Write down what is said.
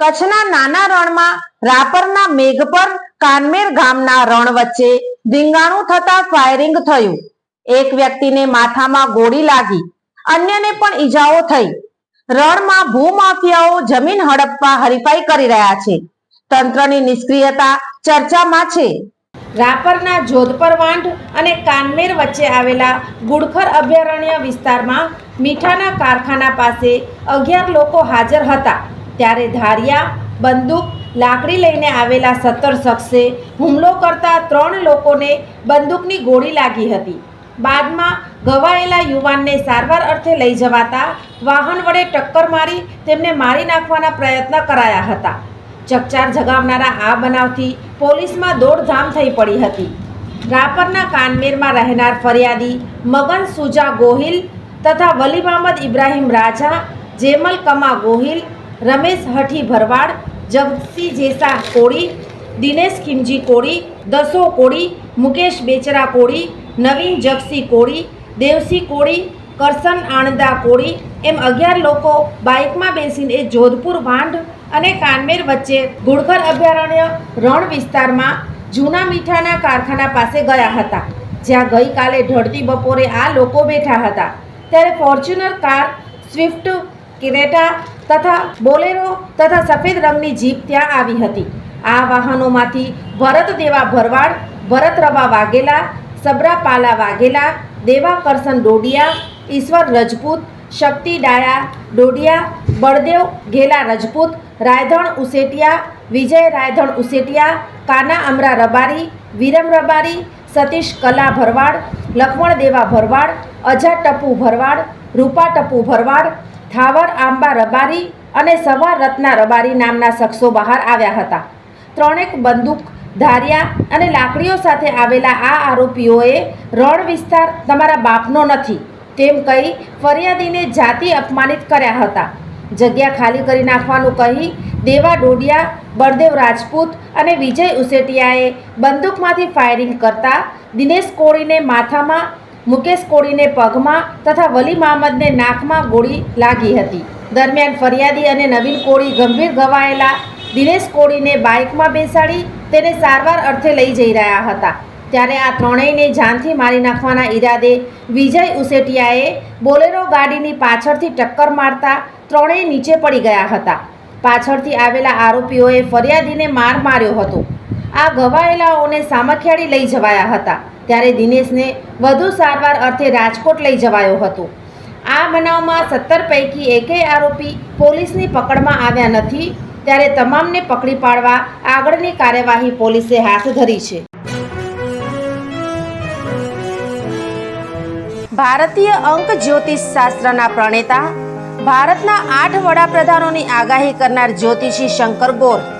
કચ્છના નાના રણમાં રાપરના મેઘ પર કાનમેર ગામના રણ વચ્ચે ધીંગાણું થતા ફાયરિંગ થયું. એક વ્યક્તિને માથામાં ગોળી લાગી, અન્યને પણ ઈજાઓ થઈ. રણમાં ભૂમાફિયાઓ જમીન હડપવા હરીફાઈ કરી રહ્યા છે. તંત્રની નિષ્ક્રિયતા ચર્ચામાં છે. રાપરના જોધપર વાંઢ અને કાનમેર વચ્ચે આવેલા ગુડખર અભયારણ્ય વિસ્તારમાં મીઠાના કારખાના પાસે અગિયાર લોકો હાજર હતા. ત્યારે ધારિયા બંદૂક લાકડી લઈને આવેલા સત્તર શખ્સે હુમલો કરતા ત્રણ લોકોને બંદૂકની ગોળી લાગી હતી. બાદમાં ઘવાયેલા યુવાનને સારવાર અર્થે લઈ જવાતા વાહન વડે ટક્કર મારી તેમને મારી નાખવાના પ્રયત્ન કરાયા હતા. ચકચાર જગાવનારા આ બનાવથી પોલીસમાં દોડધામ થઈ પડી હતી. રાપરના કાનમેરમાં રહેનાર ફરિયાદી મગન સુજા ગોહિલ તથા વલી મહમદ ઇબ્રાહિમ રાજા જેમલ કમા ગોહિલ રમેશ હઠી ભરવાડ જગસી જેસા કોળી, દિનેશ ખીમજી કોળી, દસો કોળી, મુકેશ બેચરા કોળી, નવીન જગસી કોળી દેવસી કોળી કરસન આણંદા કોળી, એમ અગિયાર લોકો બાઇકમાં બેસીને જોધપુર, વાંઢ અને કાનમેર વચ્ચે ગુડખર અભયારણ્ય રણ વિસ્તારમાં જૂના મીઠાના કારખાના પાસે ગયા હતા. જ્યાં ગઈકાલે ઢળતી બપોરે આ લોકો બેઠા હતા. ત્યારે ફોર્ચ્યુનર કાર સ્વિફ્ટ કિરેટા તથા બોલેરો તથા સફેદ રંગની જીપ ત્યાં આવી હતી. આ વાહનોમાંથી ભરત દેવા ભરવાડ, ભરત રવા વાઘેલા, સબરા પાલા વાઘેલા, દેવા કરસન ડોડિયા, ઈશ્વર રજપૂત, શક્તિ ડાયા ડોડિયા, બળદેવ ઘેલા રજપૂત, રાયધણ ઉસેટિયા, વિજય રાયધણ ઉસેટિયા, કાના અમરા રબારી, વિરમ રબારી, સતીશ કલા ભરવાડ, લખમણ દેવા ભરવાડ, અજા ટપુ ભરવાડ, રૂપા ટપુ ભરવાડ થાવર આંબા, રબારી અને સવાર રત્ના રબારી નામના શખ્સો બહાર આવ્યા હતા. ત્રણેક બંદૂક, ધારિયા અને લાકડીઓ સાથે આવેલા આ આરોપીઓએ રણ વિસ્તાર તમારા બાપનો નથી, તેમ કહી ફરિયાદીને જાતિ અપમાનિત કર્યા હતા. જગ્યા ખાલી કરી નાખવાનું કહી દેવા ડોડિયા, બળદેવ રાજપૂત અને વિજય ઉસેટિયાએ બંદૂકમાંથી ફાયરિંગ કરતા દિનેશ કોળીને માથામાં મુકેશ કોળીને પગમાં તથા વલી મહમદને નાકમાં ગોળી લાગી હતી. દરમિયાન ફરિયાદી અને નવીન કોળી ગંભીર ઘવાયેલા દિનેશ કોળીને બાઇકમાં બેસાડી તેને સારવાર અર્થે લઈ જઈ રહ્યા હતા. ત્યારે આ ત્રણેયને જાનથી મારી નાખવાના ઈરાદે વિજય ઉસેટિયાએ બોલેરો ગાડીની પાછળથી ટક્કર મારતા ત્રણેય નીચે પડી ગયા હતા. પાછળથી આવેલા આરોપીઓએ ફરિયાદીને માર માર્યો હતો. આ ઘવાયેલાઓને સામખિયાળી લઈ જવાયા હતા. ત્યારે દિનેશને વધુ સારવાર અર્થે રાજકોટ લઈ જવાયો હતો. આ બનાવમાં સત્તર પૈકી એકેય આરોપી પોલીસની પકડમાં આવ્યા નથી. ત્યારે તમામને પકડી પાડવા આગળની કાર્યવાહી પોલીસે હાથ ધરી છે. ભારતીય અંક જ્યોતિષ શાસ્ત્રના પ્રણેતા, ભારતના આઠ વડાપ્રધાનોની આગાહી કરનાર જ્યોતિષી શંકર ગોર